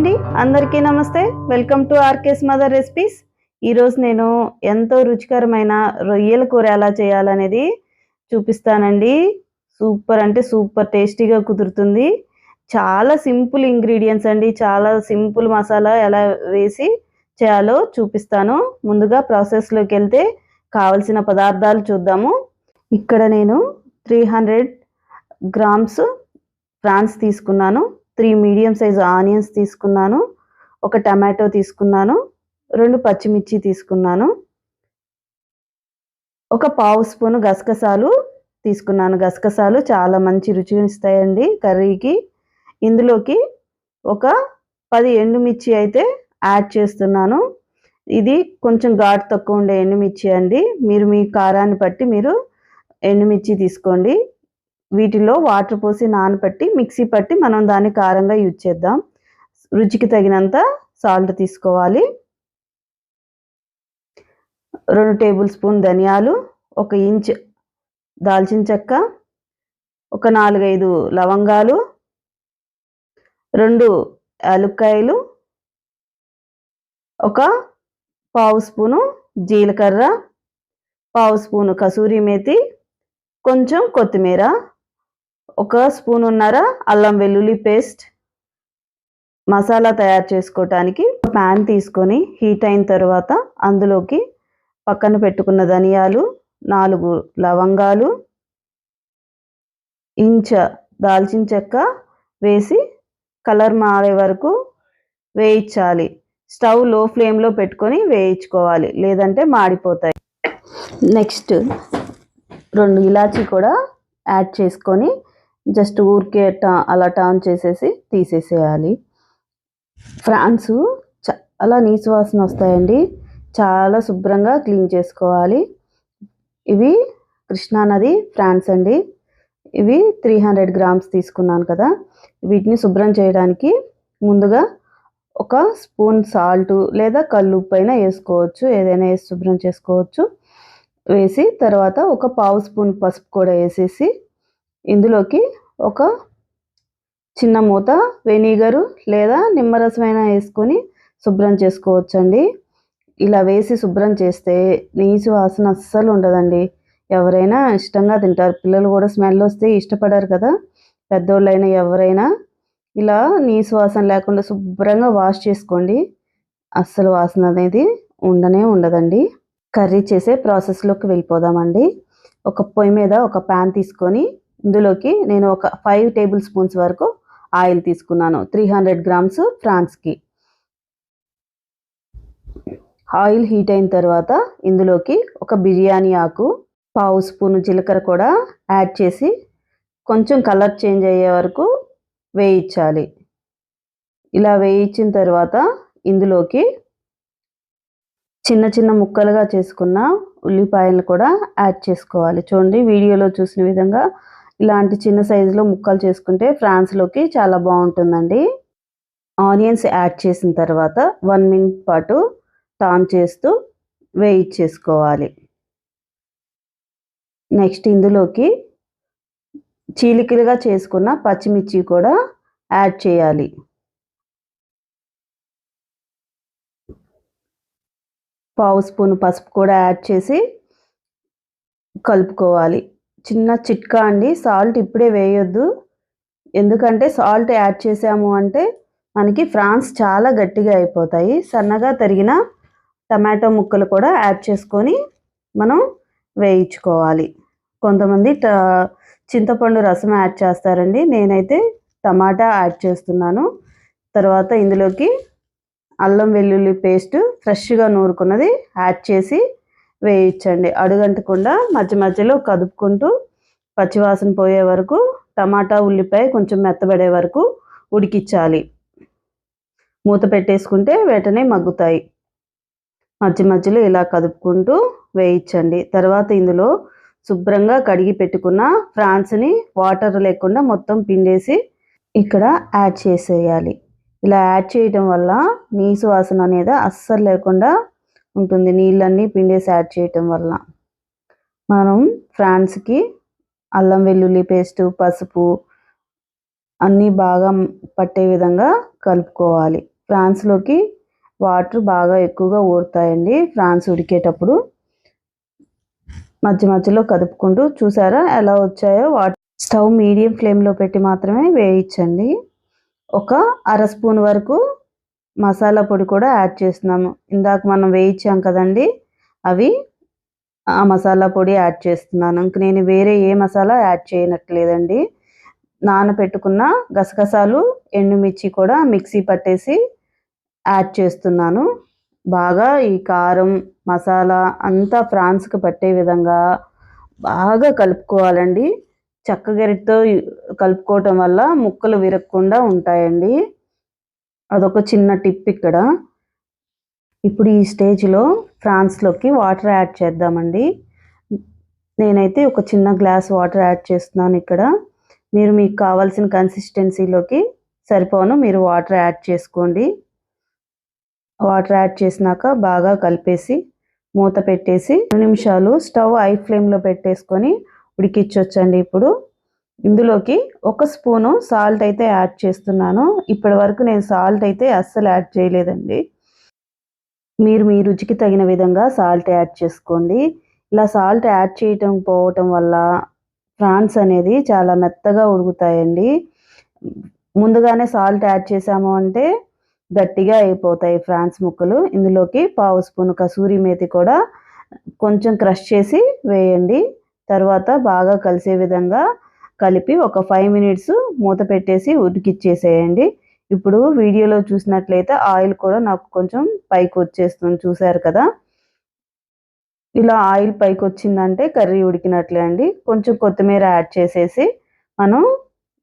అండి. అందరికీ నమస్తే. Welcome to RK's mother recipes. ఈరోజు నేను ఎంతో రుచికరమైన రొయ్యల కూర ఎలా చేయాలనేది చూపిస్తానండి. సూపర్ అంటే సూపర్ టేస్టీగా కుదురుతుంది. చాలా సింపుల్ ఇంగ్రీడియంట్స్ అండి. చాలా సింపుల్ మసాలా ఎలా వేసి చేయాలో చూపిస్తాను. ముందుగా ప్రాసెస్లోకి వెళ్తే కావలసిన పదార్థాలు చూద్దాము. ఇక్కడ నేను త్రీ హండ్రెడ్ గ్రామ్స్ ప్రాన్స్ తీసుకున్నాను. త్రీ మీడియం సైజ్ ఆనియన్స్ తీసుకున్నాను ఒక టమాటో తీసుకున్నాను రెండు పచ్చిమిర్చి తీసుకున్నాను ఒక పావు స్పూను గసగసాలు తీసుకున్నాను. గసగసాలు చాలా మంచి రుచిని ఇస్తాయండి కర్రీకి. ఇందులోకి ఒక పది ఎండుమిర్చి అయితే యాడ్ చేస్తున్నాను. ఇది కొంచెం ఘాటు తక్కువ ఉండే ఎండుమిర్చి అండి. మీరు మీ కారాన్ని బట్టి మీరు ఎండుమిర్చి తీసుకోండి. వీటిలో వాటర్ పోసి నానబెట్టి మిక్సీ పట్టి మనం దాన్ని కారంగా యూజ్ చేద్దాం. రుచికి తగినంత సాల్ట్ తీసుకోవాలి. రెండు టేబుల్ స్పూన్ ధనియాలు ఒక ఇంచ్ దాల్చిన చెక్క ఒక నాలుగైదు లవంగాలు రెండు యాలుక్కాయలు ఒక పావు స్పూను జీలకర్ర పావు స్పూను కసూరి మేతి కొంచెం కొత్తిమీర ఒక స్పూన్ ఉన్నర అల్లం వెల్లుల్లి పేస్ట్ మసాలా తయారు చేసుకోవటానికి ప్యాన్ తీసుకొని హీట్ అయిన తర్వాత అందులోకి పక్కన పెట్టుకున్న ధనియాలు నాలుగు లవంగాలు ఇంచ దాల్చిన చెక్క వేసి కలర్ మారే వరకు వేయించాలి. స్టవ్లో ఫ్లేమ్లో పెట్టుకొని వేయించుకోవాలి. లేదంటే మాడిపోతాయి. నెక్స్ట్ రెండు ఇలాచీ కూడా యాడ్ చేసుకొని జస్ట్ ఊరికే టా అలా టర్న్ చేసేసి తీసేసేయాలి. ఫ్రాన్స్ చాలా నీచు వాసన వస్తాయండి. చాలా శుభ్రంగా క్లీన్ చేసుకోవాలి. ఇవి కృష్ణానది ఫ్రాన్స్ అండి. ఇవి త్రీ హండ్రెడ్ గ్రామ్స్ తీసుకున్నాను కదా. వీటిని శుభ్రం చేయడానికి ముందుగా ఒక స్పూన్ సాల్ట్ లేదా కళ్ళు పైన వేసుకోవచ్చు. ఏదైనా వేసి శుభ్రం చేసుకోవచ్చు. వేసి తర్వాత ఒక పావు స్పూన్ పసుపు కూడా వేసేసి ఇందులోకి ఒక చిన్న మూత వెనిగరు లేదా నిమ్మరసమైన వేసుకొని శుభ్రం చేసుకోవచ్చండి. ఇలా వేసి శుభ్రం చేస్తే నీచు వాసన అస్సలు ఉండదండి. ఎవరైనా ఇష్టంగా తింటారు. పిల్లలు కూడా స్మెల్ వస్తే ఇష్టపడారు కదా. పెద్దోళ్ళైనా ఎవరైనా ఇలా నీసు వాసన లేకుండా శుభ్రంగా వాష్ చేసుకోండి. అస్సలు వాసన అనేది ఉండనే ఉండదండి. కర్రీ చేసే ప్రాసెస్లోకి వెళ్ళిపోదామండి. ఒక పొయ్యి మీద ఒక ప్యాన్ తీసుకొని ఇందులోకి నేను ఒక ఫైవ్ టేబుల్ స్పూన్స్ వరకు ఆయిల్ తీసుకున్నాను. త్రీ హండ్రెడ్ గ్రామ్స్ ఫ్రాన్స్కి. ఆయిల్ హీట్ అయిన తర్వాత ఇందులోకి ఒక బిర్యానీ ఆకు పావు స్పూన్ జీలకర్ర కూడా యాడ్ చేసి కొంచెం కలర్ చేంజ్ అయ్యే వరకు వేయించాలి. ఇలా వేయించిన తర్వాత ఇందులోకి చిన్న చిన్న ముక్కలుగా చేసుకున్న ఉల్లిపాయలు కూడా యాడ్ చేసుకోవాలి. చూడండి వీడియోలో చూసిన విధంగా ఇలాంటి చిన్న సైజులో ముక్కలు చేసుకుంటే ఫ్రాన్స్లోకి చాలా బాగుంటుందండి. ఆనియన్స్ యాడ్ చేసిన తర్వాత వన్ మినిట్ పాటు టాన్ చేస్తూ వేయించేసుకోవాలి నెక్స్ట్ ఇందులోకి చీలికలుగా చేసుకున్న పచ్చిమిర్చి కూడా యాడ్ చేయాలి. పావు స్పూన్ పసుపు కూడా యాడ్ చేసి కలుపుకోవాలి. చిన్న చిట్కా అండి. సాల్ట్ ఇప్పుడే వేయొద్దు. ఎందుకంటే సాల్ట్ యాడ్ చేసాము అంటే మనకి ఫ్రాన్స్ చాలా గట్టిగా అయిపోతాయి. సన్నగా తరిగిన టమాటో ముక్కలు కూడా యాడ్ చేసుకొని మనం వేయించుకోవాలి. కొంతమంది ట చింతపండు రసం యాడ్ చేస్తారండి. నేనైతే టమాటా యాడ్ చేస్తున్నాను. తర్వాత ఇందులోకి అల్లం వెల్లుల్లి పేస్ట్ ఫ్రెష్గా నూరుకున్నది యాడ్ చేసి వేయించండి. అడుగంటకుండా మధ్య మధ్యలో కదుపుకుంటూ పచ్చివాసన పోయే వరకు టమాటా ఉల్లిపాయ కొంచెం మెత్తబడే వరకు ఉడికించాలి. మూత పెట్టేసుకుంటే వెంటనే మగ్గుతాయి. మధ్య మధ్యలో ఇలా కదుపుకుంటూ వేయించండి. తర్వాత ఇందులో శుభ్రంగా కడిగి పెట్టుకున్న ఫ్రాన్స్ని వాటర్ లేకుండా మొత్తం పిండేసి ఇక్కడ యాడ్ చేసేయాలి. ఇలా యాడ్ చేయడం వల్ల నీసు వాసన అనేది అస్సలు లేకుండా ఉంటుంది. నీళ్ళన్నీ పిండేసి యాడ్ చేయటం వల్ల. మనం ఫ్రాన్స్కి అల్లం వెల్లుల్లి పేస్టు పసుపు అన్నీ బాగా పట్టే విధంగా కలుపుకోవాలి. ఫ్రాన్స్లోకి వాటర్ బాగా ఎక్కువగా ఊరుతాయండి. ఫ్రాన్స్ ఉడికేటప్పుడు మధ్య మధ్యలో కదుపుకుంటూ చూసారా ఎలా వచ్చాయో? వాటర్ స్టవ్ మీడియం ఫ్లేమ్లో పెట్టి మాత్రమే వేయించండి. ఒక అర స్పూన్ వరకు మసాలా పొడి కూడా యాడ్ చేస్తున్నాము. ఇందాక మనం వేయించాం కదండి అవి ఆ మసాలా పొడి యాడ్ చేస్తున్నాను. ఇంక నేను వేరే ఏ మసాలా యాడ్ చేయనట్లేదండి. నానబెట్టుకున్న గసగసాలు ఎండుమిర్చి కూడా మిక్సీ పట్టేసి యాడ్ చేస్తున్నాను. బాగా ఈ కారం మసాలా అంతా ఫ్రాన్స్కి పట్టే విధంగా బాగా కలుపుకోవాలండి. చక్కగరిటితో కలుపుకోవటం వల్ల ముక్కలు విరగకుండా ఉంటాయండి. అదొక చిన్న టిప్ ఇక్కడ. ఇప్పుడు ఈ స్టేజ్లో ఫ్రాన్స్లోకి వాటర్ యాడ్ చేద్దామండి. నేనైతే ఒక చిన్న గ్లాస్ వాటర్ యాడ్ చేస్తున్నాను ఇక్కడ. మీరు మీకు కావాల్సిన కన్సిస్టెన్సీలోకి సరిపోను మీరు వాటర్ యాడ్ చేసుకోండి. వాటర్ యాడ్ చేసినాక బాగా కలిపేసి మూత పెట్టేసి రెండు నిమిషాలు స్టవ్ ఐ ఫ్లేమ్లో పెట్టేసుకొని ఉడికిచ్చొచ్చండి ఇప్పుడు. ఇందులోకి ఒక స్పూను సాల్ట్ అయితే యాడ్ చేస్తున్నాను. ఇప్పటి వరకు నేను సాల్ట్ అయితే అస్సలు యాడ్ చేయలేదండి. మీరు మీ రుచికి తగిన విధంగా సాల్ట్ యాడ్ చేసుకోండి. ఇలా సాల్ట్ యాడ్ చేయటం పోవటం వల్ల ఫ్రాన్స్ అనేది చాలా మెత్తగా ఉడుకుతాయండి. ముందుగానే సాల్ట్ యాడ్ చేసాము అంటే గట్టిగా అయిపోతాయి ఫ్రాన్స్ ముక్కలు. ఇందులోకి పావు స్పూన్ కసూరి మేతి కూడా కొంచెం క్రష్ చేసి వేయండి. తర్వాత బాగా కలిసే విధంగా కలిపి ఒక ఫైవ్ మినిట్స్ మూత పెట్టేసి ఉడికిచ్చేసేయండి. ఇప్పుడు వీడియోలో చూసినట్లయితే ఆయిల్ కూడా నాకు కొంచెం పైకి వచ్చేస్తుంది చూసారు కదా? ఇలా ఆయిల్ పైకి వచ్చిందంటే కర్రీ ఉడికినట్లే అండి. కొంచెం కొత్తిమీర యాడ్ చేసేసి మనం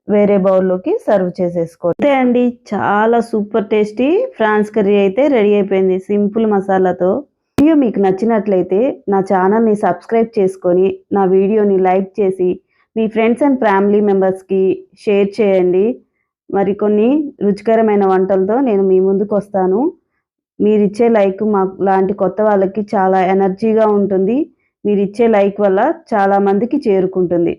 వేరే బౌల్లోకి సర్వ్ చేసేసుకోండి అంతే అండి. చాలా సూపర్ టేస్టీ ఫ్రాన్స్ కర్రీ అయితే రెడీ అయిపోయింది. సింపుల్ మసాలాతో. వీడియో మీకు నచ్చినట్లయితే నా ఛానల్ని సబ్స్క్రైబ్ చేసుకొని నా వీడియోని లైక్ చేసి మీ ఫ్రెండ్స్ అండ్ ఫ్యామిలీ మెంబర్స్కి షేర్ చేయండి. మరికొన్ని రుచికరమైన వంటలతో నేను మీ ముందుకు వస్తాను. మీరు ఇచ్చే లైక్ మా లాంటి కొత్త వాళ్ళకి చాలా ఎనర్జీగా ఉంటుంది. మీరు ఇచ్చే లైక్ వల్ల చాలా మందికి చేరుకుంటుంది.